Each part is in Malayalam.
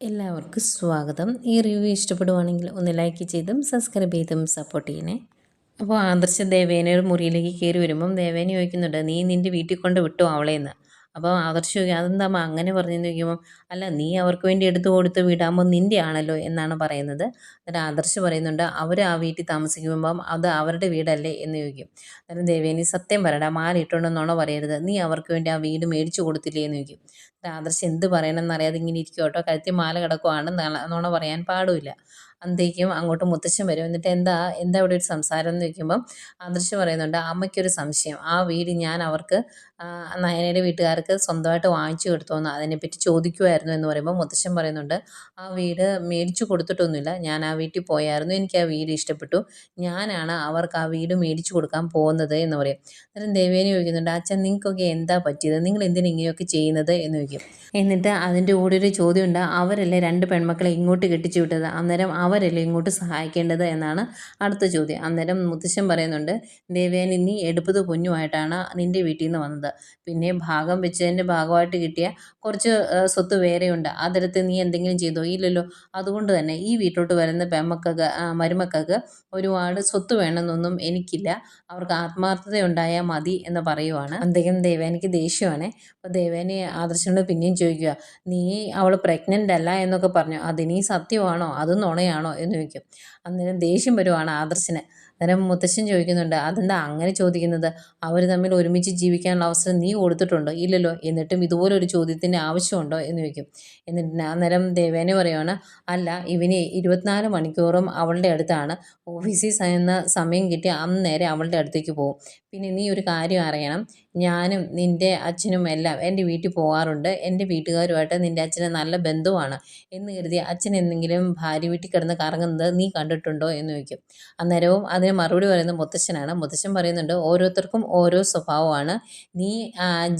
എല്ലാവർക്കും സ്വാഗതം. ഈ റിവ്യൂ ഇഷ്ടപ്പെടുവാണെങ്കിൽ ഒന്ന് ലൈക്ക് ചെയ്തും സബ്സ്ക്രൈബ് ചെയ്തും സപ്പോർട്ട് ചെയ്യണേ. അപ്പോൾ ആദർശ ദേവേനെ ഒരു മുറിയിലേക്ക് കയറി വരുമ്പം ദേവേനെ ചോദിക്കുന്നുണ്ട് നീ നിന്റെ വീട്ടിൽ കൊണ്ട് വിട്ടോ അവളെന്ന് അപ്പോൾ ആദർശ് ചോദിക്കും അതെന്താ അങ്ങനെ പറഞ്ഞെന്ന് ചോദിക്കുമ്പോൾ അല്ല നീ അവർക്ക് വേണ്ടി എടുത്തു കൊടുത്ത് വീടാകുമ്പോൾ നിന്റെ ആണല്ലോ എന്നാണ് പറയുന്നത്. എന്നിട്ട് ആദർശ് പറയുന്നുണ്ട് അവർ ആ വീട്ടിൽ താമസിക്കുമ്പം അത് അവരുടെ വീടല്ലേ? എന്ന് ചോദിക്കും. അന്നേരം ദേവേനി സത്യം പറയടാ മാലിട്ടുണ്ടെന്നോണോ പറയരുത്. നീ അവർക്ക് വേണ്ടി ആ വീട് മേടിച്ചു കൊടുത്തില്ലേ? എന്ന് ചോദിക്കും. എന്നിട്ട് ആദർശ് എന്ത് പറയണമെന്ന് അറിയാതെ ഇങ്ങനെ ഇരിക്കും കേട്ടോ. കഴുത്തിൽ മാല കിടക്കുവാണ് നുണ പറയാൻ പാടില്ല അന്തേക്കും അങ്ങോട്ട് മുത്തശ്ശൻ വരും. എന്നിട്ട് എന്താ എന്താ ഇവിടെ ഒരു സംസാരം എന്ന് ചോദിക്കുമ്പം ആദർശ് പറയുന്നുണ്ട് അമ്മയ്ക്കൊരു സംശയം. ആ വീട് ഞാൻ അവർക്ക് നയനയുടെ വീട്ടുകാർക്ക് സ്വന്തമായിട്ട് വാങ്ങിച്ചു കൊടുത്തോന്ന്. അതിനെപ്പറ്റി ചോദിക്കുമായിരുന്നു എന്ന് പറയുമ്പോൾ മുത്തശ്ശൻ പറയുന്നുണ്ട് ആ വീട് മേടിച്ചു കൊടുത്തിട്ടൊന്നുമില്ല. ഞാൻ ആ വീട്ടിൽ പോയായിരുന്നു. എനിക്ക് ആ വീട് ഇഷ്ടപ്പെട്ടു. ഞാനാണ് അവർക്ക് ആ വീട് മേടിച്ചു കൊടുക്കാൻ പോകുന്നത് എന്ന് പറയും. അന്നേരം ദേവേനെ ചോദിക്കുന്നുണ്ട് അച്ഛൻ നിങ്ങൾക്കൊക്കെ എന്താ പറ്റിയത്? നിങ്ങൾ എന്തിനാ ഇങ്ങനെയൊക്കെ ചെയ്യുന്നത്? എന്ന് ചോദിക്കും. എന്നിട്ട് അതിന്റെ കൂടെ ഒരു ചോദ്യമുണ്ട് അവരല്ലേ രണ്ട് പെൺമക്കളെ ഇങ്ങോട്ട് കെട്ടിച്ചു വിട്ടത്? അന്നേരം അവരല്ലേ ഇങ്ങോട്ട് സഹായിക്കേണ്ടത് എന്നാണ് അടുത്ത ചോദ്യം. അന്നേരം മുത്തശ്ശൻ പറയുന്നുണ്ട് ദേവേനി നീ എടുപ്പത് പൊന്നുമായിട്ടാണ് നിന്റെ വീട്ടിൽ നിന്ന് വന്നത്. പിന്നെ ഭാഗം വെച്ചതിന്റെ ഭാഗമായിട്ട് കിട്ടിയ കുറച്ച് സ്വത്ത് വേറെയുണ്ട്. അതിടത്ത് നീ എന്തെങ്കിലും ചെയ്തോ? ഇല്ലല്ലോ. അതുകൊണ്ട് തന്നെ ഈ വീട്ടിലോട്ട് വരുന്ന പെമ്മക്കൾക്ക് മരുമക്കൾക്ക് ഒരുപാട് സ്വത്ത് വേണമെന്നൊന്നും എനിക്കില്ല. അവർക്ക് ആത്മാർത്ഥത ഉണ്ടായാൽ മതി എന്ന് പറയുവാണ്. അദ്ദേഹം ദേവേനയ്ക്ക് ദേഷ്യമാണ്. അപ്പോൾ ദേവേനെ ആദർശനോട് പിന്നെയും ചോദിക്കുക നീ അവൾ പ്രഗ്നന്റ് അല്ല എന്നൊക്കെ പറഞ്ഞു. അതിനീ സത്യമാണോ? അത് നുണയാണോ? എന്ന് ചോദിക്കും. അന്നേരം ദേഷ്യം വരുവാണ് ആദർശന്. അന്നേരം മുത്തശ്ശൻ ചോദിക്കുന്നുണ്ട് അതെന്താ അങ്ങനെ ചോദിക്കുന്നത്? അവർ തമ്മിൽ ഒരുമിച്ച് ജീവിക്കാനുള്ള അവസരം നീ കൊടുത്തിട്ടുണ്ടോ? ഇല്ലല്ലോ എന്നിട്ടും ഇതുപോലൊരു ചോദ്യത്തിന്റെ ആവശ്യമുണ്ടോ? എന്ന് ചോദിക്കും. എന്നിട്ട് അന്നേരം ദേവേനെ പറയുവാണ് അല്ല ഇവന് ഇരുപത്തിനാല് മണിക്കൂറും അവളുടെ അടുത്താണ്. ഓഫീസിൽ എന്ന സമയം കിട്ടി അന്നേരം അവളുടെ അടുത്തേക്ക് പോകും. പിന്നെ നീ ഒരു കാര്യം അറിയണം. ഞാനും നിന്റെ അച്ഛനും എല്ലാം എന്റെ വീട്ടിൽ പോകാറുണ്ട്. എന്റെ വീട്ടുകാരുമായിട്ട് നിന്റെ അച്ഛന് നല്ല ബന്ധുവാണ്. എന്ന് കരുതി അച്ഛൻ എന്തെങ്കിലും ഭാര്യ വീട്ടിൽ കിടന്ന് കറങ്ങുന്നത് നീ കണ്ടിട്ടുണ്ടോ? എന്ന് ചോദിക്കും. അന്നേരവും അതിന് മറുപടി പറയുന്നത് മുത്തശ്ശനാണ്. മുത്തശ്ശൻ പറയുന്നുണ്ട് ഓരോരുത്തർക്കും ഓരോ സ്വഭാവമാണ്. നീ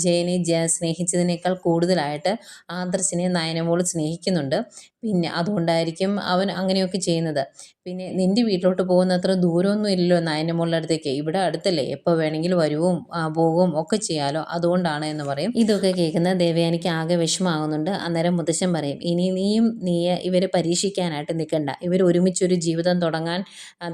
ജയനെ ജയ സ്നേഹിച്ചതിനേക്കാൾ കൂടുതലായിട്ട് ആദർശിനെ നയനമോൾ സ്നേഹിക്കുന്നുണ്ട്. പിന്നെ അതുകൊണ്ടായിരിക്കും അവൻ അങ്ങനെയൊക്കെ ചെയ്യുന്നത്. പിന്നെ നിന്റെ വീട്ടിലോട്ട് പോകുന്ന അത്ര ദൂരമൊന്നും ഇല്ലല്ലോ നയനമോളുടെ അടുത്തേക്ക്. ഇവിടെ അടുത്തല്ലേ. എപ്പോൾ വേണമെങ്കിലും വരുവും പോകും ഒക്കെ ചെയ്യാലോ. അതുകൊണ്ടാണ് എന്ന് പറയും. ഇതൊക്കെ കേൾക്കുന്ന ദേവയാനിക്ക് ആകെ വിഷമാകുന്നുണ്ട് അന്നേരം മുത്തശ്ശൻ പറയും ഇനി നീയും നീ ഇവരെ പരീക്ഷിക്കാനായിട്ട് നിൽക്കണ്ട. ഇവർ ഒരുമിച്ചൊരു ജീവിതം തുടങ്ങാൻ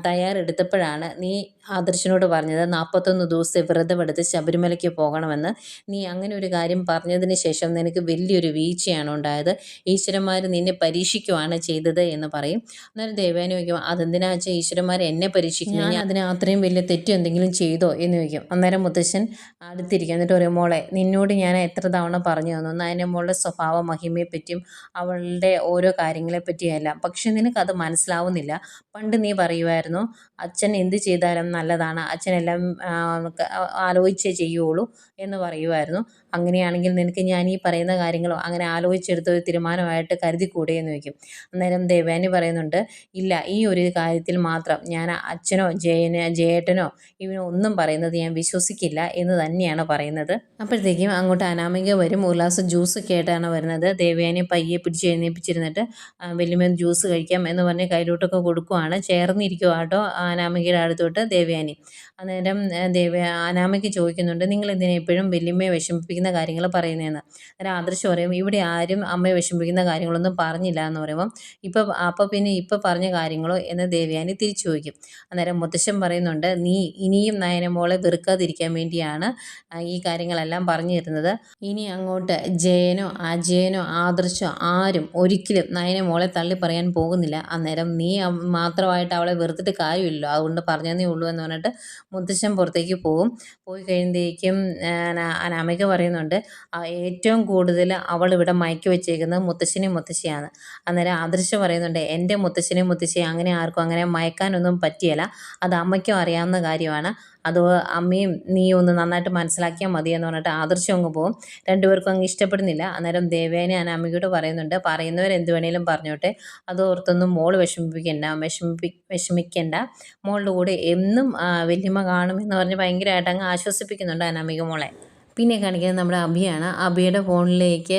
തയ്യാറെടുത്തപ്പോഴാണ് നീ ആദർശനോട് പറഞ്ഞത് നാൽപ്പത്തൊന്ന് ദിവസം വ്രതമെടുത്ത് ശബരിമലയ്ക്ക് പോകണമെന്ന് നീ അങ്ങനെ ഒരു കാര്യം പറഞ്ഞതിന് ശേഷം നിനക്ക് വലിയൊരു വീഴ്ചയാണ് ഉണ്ടായത്. ഈശ്വരന്മാർ നിന്നെ പരീക്ഷിക്കുവാണ് ചെയ്തത് എന്ന് പറയും. അന്നേരം ദേവേനെ ചോദിക്കും അതെന്തിനാ വെച്ചാൽ ഈശ്വരന്മാർ എന്നെ പരീക്ഷിക്കുന്നു? ഞാൻ അതിന് അത്രയും വലിയ തെറ്റും എന്തെങ്കിലും ചെയ്തോ? എന്ന് ചോദിക്കും. അന്നേരം മുത്തശ്ശൻ അടുത്തിരിക്കും. എന്നിട്ട് പറയും മോളെ നിന്നോട് ഞാൻ എത്ര തവണ പറഞ്ഞു തന്നു. അതിന്റെ മോളുടെ സ്വഭാവ മഹിമയെപ്പറ്റിയും അവളുടെ ഓരോ കാര്യങ്ങളെപ്പറ്റിയും എല്ലാം. പക്ഷെ നിനക്കത് മനസ്സിലാവുന്നില്ല. പണ്ട് നീ പറയുമായിരുന്നു അച്ഛൻ എന്ത് ചെയ്താലും നല്ലതാണ്. അച്ഛനെല്ലാം ആലോചിച്ചേ ചെയ്യുകയുള്ളൂ എന്ന് പറയുമായിരുന്നു. അങ്ങനെയാണെങ്കിൽ നിനക്ക് ഞാൻ ഈ പറയുന്ന കാര്യങ്ങളോ അങ്ങനെ ആലോചിച്ചെടുത്ത ഒരു തീരുമാനമായിട്ട് കരുതിക്കൂടെ എന്ന് ചോദിക്കും. അന്നേരം ദേവാനി പറയുന്നുണ്ട് ഇല്ല ഈ ഒരു കാര്യത്തിൽ മാത്രം ഞാൻ അച്ഛനോ ജയന് ജയേട്ടനോ ഇവനോ ഒന്നും പറയുന്നത് ഞാൻ വിശ്വസിക്കില്ല എന്ന് തന്നെയാണ് പറയുന്നത്. അപ്പോഴത്തേക്കും അങ്ങോട്ട് അനാമിക വരും ഉല്ലാസ് ജ്യൂസ് കേട്ടാണ് വരുന്നത്. ദേവയാനി പയ്യെ പിടിച്ച് എഴുന്നേപ്പിച്ചിരുന്നിട്ട് വലിയ ജ്യൂസ് കഴിക്കാം എന്ന് പറഞ്ഞ് കയ്യിലോട്ടൊക്കെ കൊടുക്കുവാണ്. ചേർന്നിരിക്കുക കേട്ടോ അനാമികയുടെ അടുത്തോട്ട് ദേവയാനി. അന്നേരം ദേവ അനാമിക ചോദിക്കുന്നുണ്ട് നിങ്ങൾ എന്തിനാ എപ്പോഴും വല്യമ്മയെ കാര്യങ്ങൾ പറയുന്നതെന്ന് അന്നേരം ആദർശ് പറയും ഇവിടെ ആരും അമ്മയെ വിഷമിപ്പിക്കുന്ന കാര്യങ്ങളൊന്നും പറഞ്ഞില്ല എന്ന് പറയുമ്പം ഇപ്പം അപ്പോൾ പിന്നെ ഇപ്പം പറഞ്ഞ കാര്യങ്ങളോ? എന്ന് ദേവയാനി തിരിച്ചു ചോദിക്കും. അന്നേരം മുത്തശ്ശൻ പറയുന്നുണ്ട് നീ ഇനിയും നയനമോളെ വെറുക്കാതിരിക്കാൻ വേണ്ടിയാണ് ഈ കാര്യങ്ങളെല്ലാം പറഞ്ഞു തരുന്നത്. ഇനി അങ്ങോട്ട് ജയനോ അജയനോ ആദർശോ ആരും ഒരിക്കലും നയനമോളെ തള്ളി പറയാൻ പോകുന്നില്ല. അന്നേരം നീ മാത്രമായിട്ട് അവളെ വെറുത്തിട്ട് കാര്യമില്ലല്ലോ. അതുകൊണ്ട് പറഞ്ഞതേ ഉള്ളൂ എന്ന് പറഞ്ഞിട്ട് മുത്തശ്ശൻ പുറത്തേക്ക് പോകും. പോയി കഴിയുമ്പോഴേക്കും അനാമിക പറയുന്നുണ്ട് ഏറ്റവും കൂടുതൽ അവൾ ഇവിടെ മയക്കി വെച്ചേക്കുന്നത് മുത്തശ്ശനെയും മുത്തശ്ശിയാണ്. അന്നേരം ആദർശ് പറയുന്നുണ്ട് എന്റെ മുത്തശ്ശനെയും മുത്തശ്ശിയും അങ്ങനെ ആർക്കും അങ്ങനെ മയക്കാനൊന്നും പറ്റിയല്ല. അത് അമ്മയ്ക്കും അറിയാവുന്ന കാര്യമാണ്. അത് അമ്മയും നീ ഒന്ന് നന്നായിട്ട് മനസ്സിലാക്കിയാൽ മതി എന്ന് പറഞ്ഞിട്ട് ആദർശം അങ്ങ് പോകും രണ്ടുപേർക്കും അങ്ങ് ഇഷ്ടപ്പെടുന്നില്ല. അന്നേരം ദേവേനെ അനാമികയോട് പറയുന്നുണ്ട് പറയുന്നവർ എന്ത് വേണേലും പറഞ്ഞോട്ടെ. അത് ഓർത്തൊന്നും മോൾ വിഷമിപ്പിക്കണ്ട വിഷമിപ്പി വിഷമിക്കണ്ട. മോളുടെ കൂടെ എന്നും വല്യമ്മ കാണും എന്ന് പറഞ്ഞ് ഭയങ്കരമായിട്ട് അങ്ങ് ആശ്വസിപ്പിക്കുന്നുണ്ട് അനാമിക മോളെ. പിന്നെ കാണിക്കുന്നത് നമ്മുടെ അഭിയാണ്. അഭിയുടെ ഫോണിലേക്ക്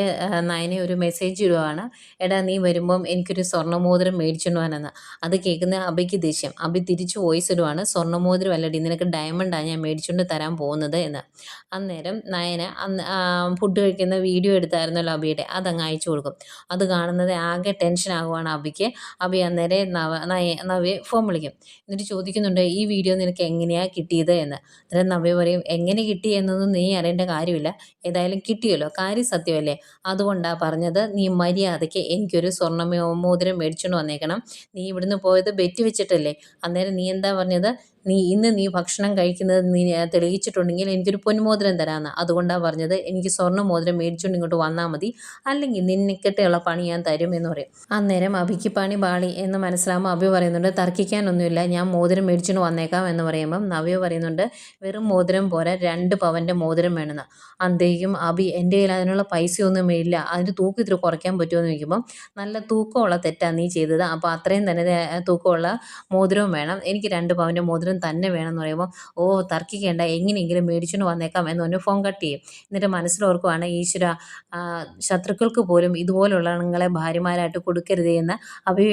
നയനെ ഒരു മെസ്സേജ് ഇടുവാണ്. എടാ നീ വരുമ്പം എനിക്കൊരു സ്വർണമോതിരം മേടിച്ചിടുവാനെന്ന് അത് കേൾക്കുന്ന അഭിക്ക് ദേഷ്യം. അഭി തിരിച്ച് വോയിസ് ഇടുവാണ്. സ്വർണമോതിരം അല്ലടി നിനക്ക് ഡയമണ്ടാണ് ഞാൻ മേടിച്ചുകൊണ്ട് തരാൻ പോകുന്നത് എന്ന്. അന്നേരം നയന അന്ന് ഫുഡ് കഴിക്കുന്ന വീഡിയോ എടുത്തായിരുന്നല്ലോ അഭിയുടെ. അതങ്ങ് അയച്ചു കൊടുക്കും. അത് കാണുന്നത് ആകെ ടെൻഷൻ ആകുവാണ് അഭിക്ക്. അഭി അന്നേരം നവ നയ നവ്യെ ഫോൺ വിളിക്കും. എന്നിട്ട് ചോദിക്കുന്നുണ്ട് ഈ വീഡിയോ നിനക്ക് എങ്ങനെയാണ് കിട്ടിയത് എന്ന്? അന്നേരം നവ്യ പറയും എങ്ങനെ കിട്ടി എന്നൊന്നും നീ അറിയേണ്ട കാര്യമില്ല. ഏതായാലും കിട്ടിയല്ലോ. കാര്യം സത്യമല്ലേ? അതുകൊണ്ടാണ് പറഞ്ഞത് നീ മര്യാദയ്ക്ക് എനിക്കൊരു സ്വർണ മോതിരം മേടിച്ചുകൊണ്ട് വന്നേക്കണം. നീ ഇവിടുന്ന് പോയത് ബെറ്റ് വെച്ചിട്ടല്ലേ? അന്നേരം നീ എന്താ പറഞ്ഞത്? നീ ഇന്ന് നീ ഭക്ഷണം കഴിക്കുന്നത് നീ തെളിയിച്ചിട്ടുണ്ടെങ്കിൽ എനിക്കൊരു പൊന്മോതിരം തരാമെന്ന് അതുകൊണ്ടാണ് പറഞ്ഞത് എനിക്ക് സ്വർണ മോതിരം മേടിച്ചുകൊണ്ട് ഇങ്ങോട്ട് വന്നാൽ മതി. അല്ലെങ്കിൽ നിന്നിക്കട്ടെയുള്ള പണി ഞാൻ തരും എന്ന് പറയും. അന്നേരം അഭിക്ക് പണി ബാളി എന്ന് മനസ്സിലാകുമ്പോൾ അഭി പറയുന്നുണ്ട് തർക്കിക്കാനൊന്നുമില്ല. ഞാൻ മോതിരം മേടിച്ചുകൊണ്ട് വന്നേക്കാം എന്ന് പറയുമ്പം നവ്യ പറയുന്നുണ്ട് വെറും മോതിരം പോരാ. രണ്ട് പവന്റെ മോതിരം വേണമെന്ന് അന്തേക്കും അബി എന്റെ കയ്യിൽ അതിനുള്ള പൈസയൊന്നും ഇല്ല. അതിന് തൂക്കം ഇത്തിരി കുറയ്ക്കാൻ പറ്റുമോ? എന്ന് ചോദിക്കുമ്പം നല്ല തൂക്കമുള്ള തെറ്റാണ് നീ ചെയ്തത്. അപ്പോൾ അത്രയും തന്നെ തൂക്കമുള്ള മോതിരവും വേണം. എനിക്ക് രണ്ട് പവന്റെ മോതിരം തന്നെ വേണം. എന്ന് പറയുമ്പോൾ ഓ തർക്കിക്കേണ്ട. എങ്ങനെയെങ്കിലും മേടിച്ചുകൊണ്ട് വന്നേക്കാം. എന്ന് പറഞ്ഞ് ഫോൺ കട്ട് ചെയ്യും. എന്നിട്ട് മനസ്സിലോർക്കുവാണ് ഈശ്വര ശത്രുക്കൾക്ക് പോലും ഇതുപോലുള്ള ഭാര്യമാരായിട്ട് കൊടുക്കരുതേ എന്ന് അഭി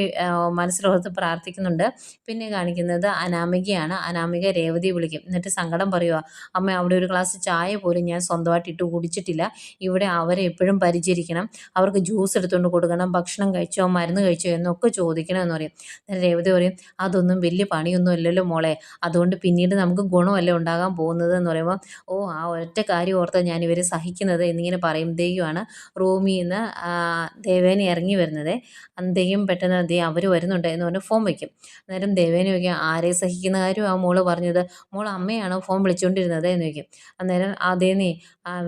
മനസ്സിലോർത്ത് പ്രാർത്ഥിക്കുന്നുണ്ട്. പിന്നെ കാണിക്കുന്നത് അനാമികയാണ്. അനാമിക രേവതി വിളിക്കും. എന്നിട്ട് സങ്കടം പറയുക അമ്മ അവിടെ ഒരു ഗ്ലാസ് ചായ പോലും ഞാൻ സ്വന്തമായിട്ട് ഇട്ട് കുടിച്ചിട്ടില്ല. ഇവിടെ അവരെ എപ്പോഴും പരിചരിക്കണം. അവർക്ക് ജ്യൂസ് എടുത്തുകൊണ്ട് കൊടുക്കണം. ഭക്ഷണം കഴിച്ചോ മരുന്ന് കഴിച്ചോ എന്നൊക്കെ ചോദിക്കണം എന്ന് പറയും. അന്നേരം രേവതി പറയും അതൊന്നും വലിയ പണിയൊന്നും ഇല്ലല്ലോ മോളെ. അതുകൊണ്ട് പിന്നീട് നമുക്ക് ഗുണമല്ലേ ഉണ്ടാകാൻ പോകുന്നത്? എന്ന് പറയുമ്പോൾ ഓ ആ ഒറ്റ കാര്യം ഓർത്ത് ഞാൻ ഇവരെ സഹിക്കുന്നത് എന്നിങ്ങനെ പറയുമ്പോഴത്തേക്കുമാണ് റൂമിൽ നിന്ന് ദേവേനെ ഇറങ്ങി വരുന്നത്. അന്തേയും പെട്ടെന്ന് ദേ അവർ വരുന്നുണ്ട് എന്ന് പറഞ്ഞ് ഫോൺ വയ്ക്കും അന്നേരം ദേവേനെ വയ്ക്കും ആരെ സഹിക്കുന്ന കാര്യം ആ മോൾ പറഞ്ഞത്? മോൾ അമ്മയാണോ ഫോൺ വിളിച്ചുകൊണ്ടിരുന്നത് എന്ന് വയ്ക്കും അന്നേരം അതേന്നേ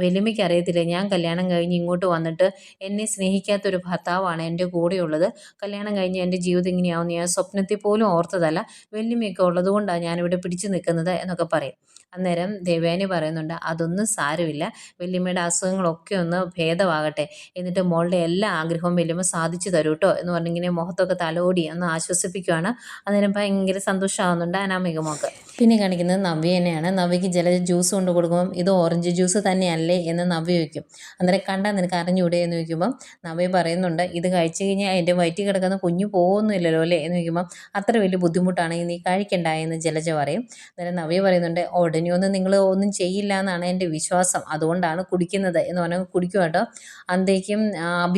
വലിയമ്മയ്ക്ക് അറിയത്തില്ല? ഞാൻ കല്യാണം കഴിഞ്ഞ് ഇങ്ങോട്ട് വന്നിട്ട് എന്നെ സ്നേഹിക്കാത്തൊരു ഭർത്താവാണ് എന്റെ കൂടെയുള്ളത്. കല്യാണം കഴിഞ്ഞ് എന്റെ ജീവിതം ഇങ്ങനെയാവുമെന്ന് ഞാൻ സ്വപ്നത്തിൽ പോലും ഓർത്തതല്ല. വെല്ലുമിയൊക്കെ ഉള്ളതുകൊണ്ടാണ് ഞാനിവിടെ പിടിച്ചു നിൽക്കുന്നത് എന്നൊക്കെ പറയും. അന്നേരം ദേവയാനി പറയുന്നുണ്ട് അതൊന്നും സാരമില്ല. വല്യമ്മയുടെ അസുഖങ്ങളൊക്കെ ഒന്ന് ഭേദമാകട്ടെ. എന്നിട്ട് മോളുടെ എല്ലാ ആഗ്രഹവും വല്യമ്മ സാധിച്ചു തരൂ കേട്ടോ എന്ന് പറഞ്ഞിങ്ങനെ മുഖത്തൊക്കെ തലോടി ഒന്ന് ആശ്വസിപ്പിക്കുകയാണ് അന്നേരം ഭയങ്കര സന്തോഷമാകുന്നുണ്ട് അനാമിക മോക്ക് പിന്നെ കാണിക്കുന്നത് നവ്യനെയാണ് നവ്യക്ക് ജലജ ജ്യൂസ് കൊണ്ട് കൊടുക്കുമ്പം ഇത് ഓറഞ്ച് ജ്യൂസ് തന്നെയല്ലേ എന്ന് നവ്യ വയ്ക്കും അന്നേരം കണ്ടാൽ നിനക്ക് അറിഞ്ഞൂടെ എന്ന് ചോദിക്കുമ്പം നവ്യ പറയുന്നുണ്ട് ഇത് കഴിച്ചു കഴിഞ്ഞാൽ എന്റെ വയറ്റിൽ കിടക്കുന്ന കുഞ്ഞു പോകുന്നില്ലല്ലോ അല്ലേ? എന്ന് ചോദിക്കുമ്പം അത്ര വലിയ ബുദ്ധിമുട്ടാണെങ്കിൽ നീ കഴിക്കണ്ട എന്ന് ജലജ പറയും. അന്നേരം നവ്യ പറയുന്നുണ്ട് ഉടനെ ഒന്നും നിങ്ങൾ ഒന്നും ചെയ്യില്ല എന്നാണ് എന്റെ വിശ്വാസം. അതുകൊണ്ടാണ് കുടിക്കുന്നത് എന്ന് പറഞ്ഞാൽ കുടിക്കും കേട്ടോ. അന്തേക്കും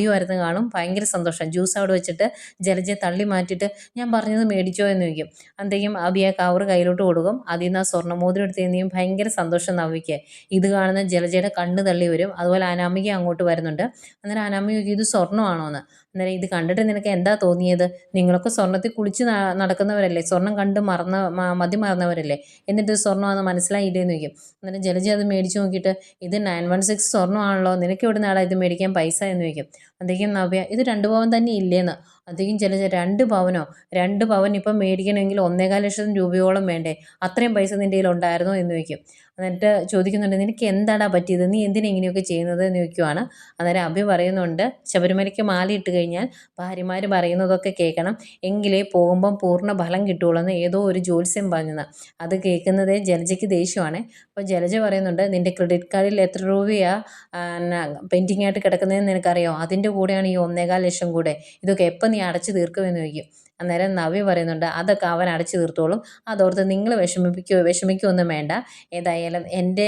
വരുന്ന കാണും. ഭയങ്കര സന്തോഷം. ജ്യൂസ് അവിടെ വെച്ചിട്ട് ജലജയെ തള്ളി മാറ്റിയിട്ട് ഞാൻ പറഞ്ഞത് മേടിച്ചോ എന്ന് ചോദിക്കും. അന്തേക്കും ആ കവറ് കയ്യിലോട്ട് കൊടുക്കും. അതിൽ നിന്ന് ആ സ്വർണമോതിരം എടുത്ത് കഴിഞ്ഞാൽ ഭയങ്കര സന്തോഷം നവിക്ക് ഇത് കാണുന്ന ജലജയുടെ കണ്ണ് തള്ളി വരും. അതുപോലെ അനാമിക അങ്ങോട്ട് വരുന്നുണ്ട്. അന്നേരം അനാമിക ഇത് സ്വർണമാണോ എന്ന് അന്നേരം ഇത് കണ്ടിട്ട് നിനക്ക് എന്താ തോന്നിയത്? നിങ്ങളൊക്കെ സ്വർണത്തിൽ കുളിച്ച് നടക്കുന്നവരല്ലേ? സ്വർണം കണ്ട് മറന്ന മതി മറന്നവരല്ലേ? എന്നിട്ട് സ്വർണമാണെന്ന് മനസ്സിലായില്ലേ എന്ന് ചോദിക്കും. അന്നേരം ജലജി അത് മേടിച്ച് നോക്കിയിട്ട് ഇത് നയൻ വൺ സിക്സ് സ്വർണമാണല്ലോ നിനക്ക് എവിടെ നാളെ ഇത് മേടിക്കാൻ പൈസ എന്ന് ചോദിക്കും. അദ്ദേഹം നവ്യ ഇത് രണ്ടു പവൻ തന്നെ ഇല്ലേന്ന്. അധികം ചില രണ്ട് പവനോ? രണ്ട് പവൻ ഇപ്പം മേടിക്കണമെങ്കിൽ ഒന്നേകാൽ ലക്ഷം രൂപയോളം വേണ്ടേ? അത്രയും പൈസ നിന്റെ കയ്യിൽ ഉണ്ടായിരുന്നോ എന്ന് ചോദിക്കും. എന്നിട്ട് ചോദിക്കുന്നുണ്ട് നിനക്ക് എന്താടാ പറ്റിയത്? നീ എന്തിനാ ഇങ്ങനെയൊക്കെ ചെയ്യുന്നത്? എന്ന് ചോദിക്കുവാണ്. അന്നേരം അഭി പറയുന്നുണ്ട് ശബരിമലയ്ക്ക് മാല ഇട്ട് കഴിഞ്ഞാൽ ഭാര്യമാർ പറയുന്നതൊക്കെ കേൾക്കണം. എങ്കിലേ പോകുമ്പം പൂർണ ഫലം കിട്ടുള്ളൂ എന്ന് ഏതോ ഒരു ജ്യോത്സ്യം പറഞ്ഞത്. അത് കേൾക്കുന്നതേ ജലജയ്ക്ക് ദേഷ്യമാണ്. അപ്പോൾ ജലജ പറയുന്നുണ്ട് നിന്റെ ക്രെഡിറ്റ് കാർഡിൽ എത്ര രൂപയാണ് പെൻഡിങ് ആയിട്ട് കിടക്കുന്നതെന്ന് നിനക്കറിയോ? അതിന്റെ കൂടെയാണ് ഈ ഒന്നേകാൽ ലക്ഷം കൂടെ. ഇതൊക്കെ എപ്പോൾ നീ അടച്ചു തീർക്കുമെന്ന് ചോദിക്കും. അന്നേരം നവ്യ പറയുന്നുണ്ട് അതൊക്കെ അവൻ അടച്ചു തീർത്തോളും. അതോർത്ത് നിങ്ങൾ വിഷമിപ്പിക്കോ വിഷമിക്കുകയൊന്നും വേണ്ട. ഏതായാലും എന്റെ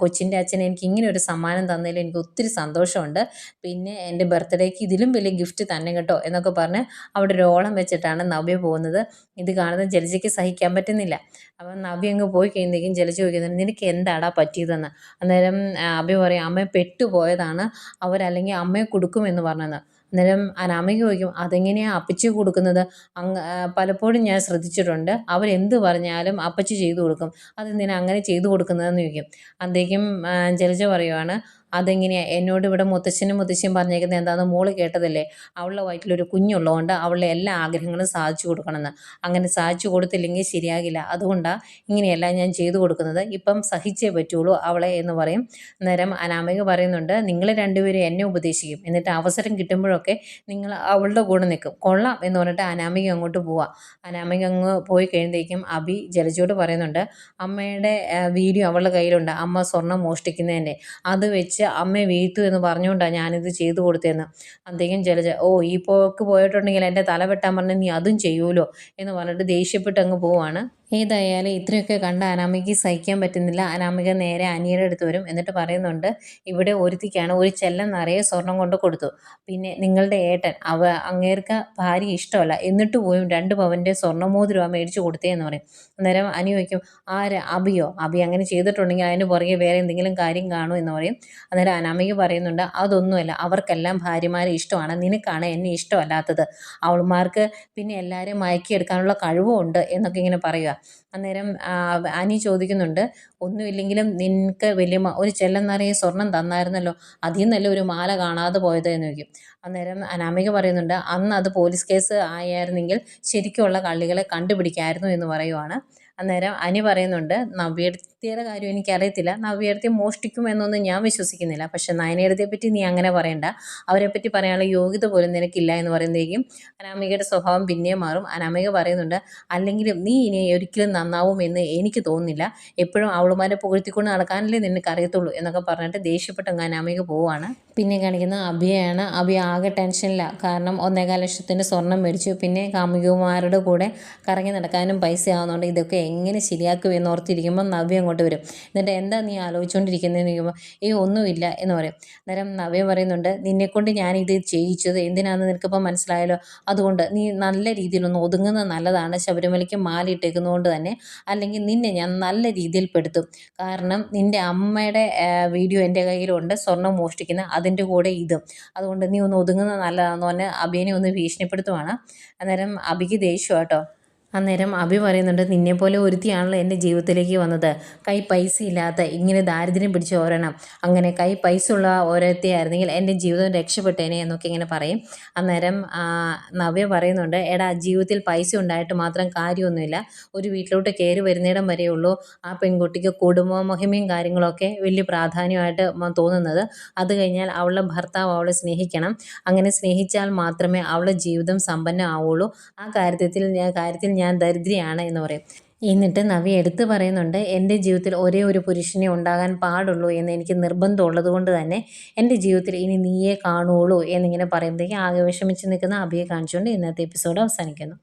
കൊച്ചിന്റെ അച്ഛൻ എനിക്ക് ഇങ്ങനെ ഒരു സമ്മാനം തന്നതിൽ എനിക്ക് ഒത്തിരി സന്തോഷമുണ്ട്. പിന്നെ എന്റെ ബർത്ത്ഡേക്ക് ഇതിലും വലിയ ഗിഫ്റ്റ് തന്നെ കേട്ടോ എന്നൊക്കെ പറഞ്ഞ് അവിടെ ഒരു ഓളം വെച്ചിട്ടാണ് നവ്യ പോകുന്നത്. ഇത് കാണുന്ന ജലജയ്ക്ക് സഹിക്കാൻ പറ്റുന്നില്ല. അപ്പം നവ്യ അങ്ങ് പോയി കഴിയുമ്പോഴേക്കും ജലജ ചോദിക്കുന്നുണ്ട് നിനക്ക് എന്താടാ പറ്റിയതെന്ന്? അന്നേരം അഭി പറയും അമ്മയെ പെട്ടുപോയതാണ്. അവരല്ലെങ്കിൽ അമ്മയെ കൊടുക്കുമെന്ന് പറഞ്ഞത് അന്നേരം അനാമിക ചോദിക്കും അതെങ്ങനെയാണ് അപ്പച്ചി കൊടുക്കുന്നത്? അങ്ങ് പലപ്പോഴും ഞാൻ ശ്രദ്ധിച്ചിട്ടുണ്ട്. അവരെന്ത് പറഞ്ഞാലും അപ്പച്ചി ചെയ്തു കൊടുക്കും. അതെന്തിനാ അങ്ങനെ ചെയ്തു കൊടുക്കുന്നതെന്ന് ചോദിക്കും. അന്നേക്കും ജലജ പറയുവാണ് അതെങ്ങനെയാണ് എന്നോട് ഇവിടെ മുത്തശ്ശനും മുത്തശ്ശിയും പറഞ്ഞേക്കുന്നത് എന്താണെന്ന് മോൾ കേട്ടതല്ലേ? അവളുടെ വയറ്റിലൊരു കുഞ്ഞുള്ളതുകൊണ്ട് അവളുടെ എല്ലാ ആഗ്രഹങ്ങളും സാധിച്ചു കൊടുക്കണമെന്ന്. അങ്ങനെ സാധിച്ചു കൊടുത്തില്ലെങ്കിൽ ശരിയാകില്ല. അതുകൊണ്ടാണ് ഇങ്ങനെയല്ല ഞാൻ ചെയ്തു കൊടുക്കുന്നത്. ഇപ്പം സഹിച്ചേ പറ്റുള്ളൂ അവളെ എന്ന് പറയും. നേരം അനാമിക പറയുന്നുണ്ട് നിങ്ങൾ രണ്ടുപേരും എന്നെ ഉപദേശിക്കും. എന്നിട്ട് അവസരം കിട്ടുമ്പോഴൊക്കെ നിങ്ങൾ അവളുടെ കൂടെ നിൽക്കും. കൊള്ളാം എന്ന് പറഞ്ഞിട്ട് അനാമിക അങ്ങോട്ട് പോവാം. അനാമിക അങ്ങ് പോയി കഴിയുമ്പോഴേക്കും അബി ജലജോട് പറയുന്നുണ്ട് അമ്മയുടെ വീഡിയോ അവളുടെ കയ്യിലുണ്ട്. അമ്മ സ്വർണം മോഷ്ടിക്കുന്നതിന്റെ. അത് വെച്ച് അമ്മയെ വീഴ്ത്തു എന്ന് പറഞ്ഞുകൊണ്ടാണ് ഞാനിത് ചെയ്തു കൊടുത്തതെന്ന്. അന്തേക്കും ജലജ ഓ ഈ പോക്ക് പോയിട്ടുണ്ടെങ്കിൽ എന്റെ തല വെട്ടാൻ പറഞ്ഞ് നീ അതും ചെയ്യൂലോ എന്ന് പറഞ്ഞിട്ട് ദേഷ്യപ്പെട്ട് അങ്ങ് പോവാണ്. ഏതായാലും ഇത്രയൊക്കെ കണ്ട് അനാമിക്ക് സഹിക്കാൻ പറ്റുന്നില്ല. അനാമിക നേരെ അനിയുടെ അടുത്ത് വരും. എന്നിട്ട് പറയുന്നുണ്ട് ഇവിടെ ഒരുത്തിക്കാണ് ഒരു ചെല്ലം നിറയെ സ്വർണം കൊണ്ട് കൊടുത്തു. പിന്നെ നിങ്ങളുടെ ഏട്ടൻ അവ അങ്ങേർക്ക് ഭാര്യ ഇഷ്ടമല്ല. എന്നിട്ട് പോയും രണ്ട് പവന്റെ സ്വർണമോതിരമാണ് മേടിച്ചു കൊടുത്തേ എന്ന് പറയും. അന്നേരം അനി വയ്ക്കും ആര്? അബിയോ? അബി അങ്ങനെ ചെയ്തിട്ടുണ്ടെങ്കിൽ അതിന് പുറകെ വേറെ എന്തെങ്കിലും കാര്യം കാണും എന്ന് പറയും. അന്നേരം അനാമിക പറയുന്നുണ്ട് അതൊന്നുമല്ല. അവർക്കെല്ലാം ഭാര്യമാരെ ഇഷ്ടമാണ്. നിനക്കാണ് എന്നെ ഇഷ്ടമല്ലാത്തത്. അവൾമാർക്ക് പിന്നെ എല്ലാവരെയും മയക്കിയെടുക്കാനുള്ള കഴിവും ഉണ്ട് എന്നൊക്കെ ഇങ്ങനെ പറയുക അന്നേരം അനി ചോദിക്കുന്നുണ്ട് ഒന്നുമില്ലെങ്കിലും നിനക്ക് വലിയ ഒരു ചെല്ലം നിറയെ സ്വർണം തന്നായിരുന്നല്ലോ അതിൽ നിന്നല്ല ഒരു മാല കാണാതെ പോയത്? എന്ന് ചോദിക്കും. അന്നേരം അനാമിക പറയുന്നുണ്ട് അന്ന് അത് പോലീസ് കേസ് ആയായിരുന്നെങ്കിൽ ശരിക്കുള്ള കള്ളികളെ കണ്ടുപിടിക്കായിരുന്നു എന്ന് പറയുവാണ്. അന്നേരം അനി പറയുന്നുണ്ട് നവ്യർത്തിയുടെ കാര്യം എനിക്കറിയത്തില്ല. നവ്യർത്തി മോഷ്ടിക്കും എന്നൊന്നും ഞാൻ വിശ്വസിക്കുന്നില്ല. പക്ഷെ നയനയെടുത്തിയെ പറ്റി നീ അങ്ങനെ പറയണ്ട. അവരെ പറ്റി പറയാനുള്ള യോഗ്യത പോലും നിനക്കില്ല എന്ന് പറയുന്നതേക്കും അനാമികയുടെ സ്വഭാവം പിന്നെയും മാറും. അനാമിക പറയുന്നുണ്ട് അല്ലെങ്കിലും നീ ഇനി ഒരിക്കലും നന്നാവും എന്ന് എനിക്ക് തോന്നുന്നില്ല. എപ്പോഴും അവളുമാരെ പുകഴ്ത്തിക്കൊണ്ട് നടക്കാനല്ലേ നിനക്ക് അറിയത്തുള്ളൂ എന്നൊക്കെ പറഞ്ഞിട്ട് ദേഷ്യപ്പെട്ട് അനാമിക പോവാണ് പിന്നെ കാണിക്കുന്ന അഭിയാണ്. അഭി ആകെ ടെൻഷനില്ല കാരണം ഒന്നേകാൽ ലക്ഷത്തിന്റെ സ്വർണം മേടിച്ചു. പിന്നെ കാമുകിമാരുടെ കൂടെ കറങ്ങി നടക്കാനും പൈസ ആവുന്നതുകൊണ്ട് ഇതൊക്കെ എങ്ങനെ ശരിയാക്കും എന്ന് ഓർത്തിരിക്കുമ്പോൾ നവ്യ അങ്ങോട്ട് വരും. എന്നിട്ട് എന്താ നീ ആലോചിച്ചുകൊണ്ടിരിക്കുന്നതെന്ന് ചോദിക്കുമ്പോൾ ഏ ഒന്നുമില്ല എന്ന് പറയും. അന്നേരം നവ്യ പറയുന്നുണ്ട് നിന്നെക്കൊണ്ട് ഞാനിത് ചെയ്യിച്ചത് എന്തിനാണെന്ന് നിനക്കിപ്പോൾ മനസ്സിലായല്ലോ? അതുകൊണ്ട് നീ നല്ല രീതിയിലൊന്ന് ഒതുങ്ങുന്നത് നല്ലതാണ്. ശബരിമലയ്ക്ക് മാലിട്ടേക്കുന്നതുകൊണ്ട് തന്നെ അല്ലെങ്കിൽ നിന്നെ ഞാൻ നല്ല രീതിയിൽ പെടുത്തും. കാരണം നിന്റെ അമ്മയുടെ വീഡിയോ എന്റെ കയ്യിലുണ്ട്. സ്വർണം മോഷ്ടിക്കുന്ന അതിന്റെ കൂടെ ഇതും. അതുകൊണ്ട് നീ ഒന്ന് ഒതുങ്ങുന്നത് നല്ലതാണെന്ന് പറഞ്ഞ് അബിനെ ഒന്ന് ഭീഷണിപ്പെടുത്തുവാണ്. അന്നേരം അബിക്ക് ദേഷ്യം കേട്ടോ അന്നേരം അഭി പറയുന്നുണ്ട് നിന്നെപ്പോലെ ഒരുത്തിയാണല്ലോ എന്റെ ജീവിതത്തിലേക്ക് വന്നത്. കൈ പൈസ ഇല്ലാത്ത ഇങ്ങനെ ദാരിദ്ര്യം പിടിച്ച ഒരെണ്ണം. അങ്ങനെ കൈ പൈസ ഉള്ള ഓരോരുത്തിയായിരുന്നെങ്കിൽ എന്റെ ജീവിതം രക്ഷപ്പെട്ടേനെ എന്നൊക്കെ ഇങ്ങനെ പറയും. അന്നേരം നവ്യ പറയുന്നുണ്ട് എടാ ജീവിതത്തിൽ പൈസ ഉണ്ടായിട്ട് മാത്രം കാര്യമൊന്നുമില്ല. ഒരു വീട്ടിലോട്ട് കയറി വരുന്നിടം വരെയുള്ളൂ. ആ പെൺകുട്ടിക്ക് കുടുംബ മഹിമയും കാര്യങ്ങളൊക്കെ വലിയ പ്രാധാന്യമായിട്ട് തോന്നുന്നത്. അത് കഴിഞ്ഞാൽ അവളുടെ ഭർത്താവ് അവളെ സ്നേഹിക്കണം. അങ്ങനെ സ്നേഹിച്ചാൽ മാത്രമേ അവളുടെ ജീവിതം സമ്പന്നമാവുള്ളൂ. ആ കാര്യത്തിൽ കാര്യത്തിൽ ഞാൻ ദരിദ്രയാണ് എന്ന് പറയും. എന്നിട്ട് നവി എടുത്തു പറയുന്നുണ്ട് എന്റെ ജീവിതത്തിൽ ഒരേ ഒരു പുരുഷനെ ഉണ്ടാകാൻ പാടുള്ളൂ എന്ന് എനിക്ക് നിർബന്ധമുള്ളത് കൊണ്ട് തന്നെ എന്റെ ജീവിതത്തിൽ ഇനി നീയെ കാണുള്ളൂ എന്നിങ്ങനെ പറയുമ്പോഴേക്കും ആകെ വിഷമിച്ച് നിൽക്കുന്ന അഭിയെ കാണിച്ചുകൊണ്ട് ഇന്നത്തെ എപ്പിസോഡ് അവസാനിക്കുന്നു.